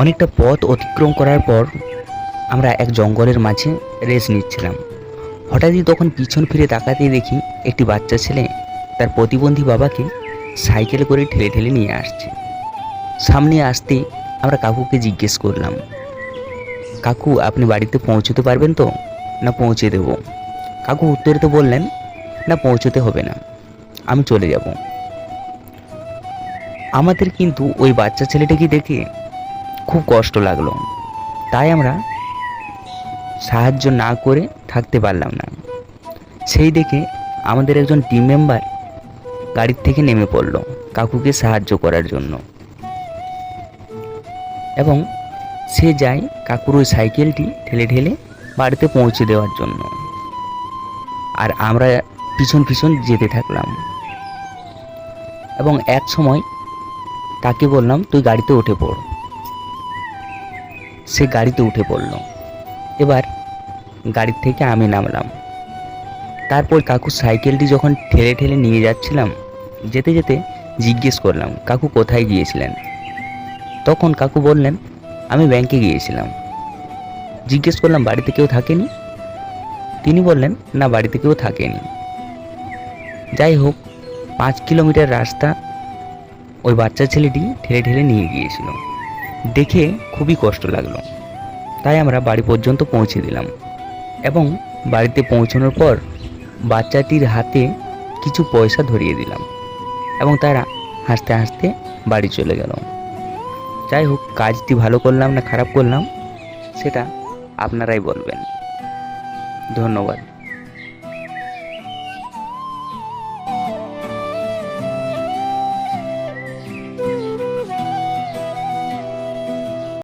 অনেকটা পথ অতিক্রম করার পর আমরা এক জঙ্গলের মাঝে রেস নিচ্ছিলাম। হঠাৎই তখন পিছন ফিরে তাকাতেই দেখি একটি বাচ্চা ছেলে তার প্রতিবন্ধী বাবাকে সাইকেল করে ঠেলে ঠেলে নিয়ে আসছে। সামনে আসতে আমরা কাকুকে জিজ্ঞেস করলাম, কাকু, আপনি বাড়িতে পৌঁছতে পারবেন তো? না, পৌঁছে দেব। কাকু উত্তরে তো বললেন, না, পৌঁছতে হবে না, আমি চলে যাব। আমাদের কিন্তু ওই বাচ্চা ছেলেটাকে দেখে খুব কষ্ট লাগল। তাই আমরা সাহায্য না করে থাকতে পারলাম না। সেই দেখে আমাদের একজন টিম মেম্বার গাড়ির থেকে নেমে পড়ল কাকুকে সাহায্য করার জন্য। এবং সে যায় কাকুর ওই সাইকেলটি ঠেলে ঠেলে বাড়িতে পৌঁছে দেওয়ার জন্য। আর আমরা পিছন পিছন যেতে থাকলাম। এবং এক সময় তাকে বললাম, তুই গাড়িতে উঠে পড়। সে গাড়িতে উঠে পড়ল। এবার গাড়ির থেকে আমি নামলাম। তারপর কাকু সাইকেলটি যখন ঠেলে ঠেলে নিয়ে যাচ্ছিলাম, যেতে যেতে জিজ্ঞেস করলাম, কাকু কোথায় গিয়েছিলেন? তখন কাকু বললেন, আমি ব্যাংকে গিয়েছিলাম। জিজ্ঞেস করলাম, বাড়িতে কেউ থাকেনি? তিনি বললেন, না, বাড়িতে কেউ থাকেনি। যাই হোক, পাঁচ কিলোমিটার রাস্তা ওই বাচ্চা ছেলেটি ঠেলে ঠেলে নিয়ে গিয়েছিল। দেখে খুবই কষ্ট লাগল। তাই আমরা বাড়ি পর্যন্ত পৌঁছে দিলাম এবং বাড়িতে পৌঁছানোর পর বাচ্চাটির হাতে কিছু পয়সা ধরিয়ে দিলাম এবং তারা হাসতে হাসতে বাড়ি চলে গেল। যাই হোক, কাজটি ভালো করলাম না খারাপ করলাম, সেটা আপনারাই বলবেন। ধন্যবাদ।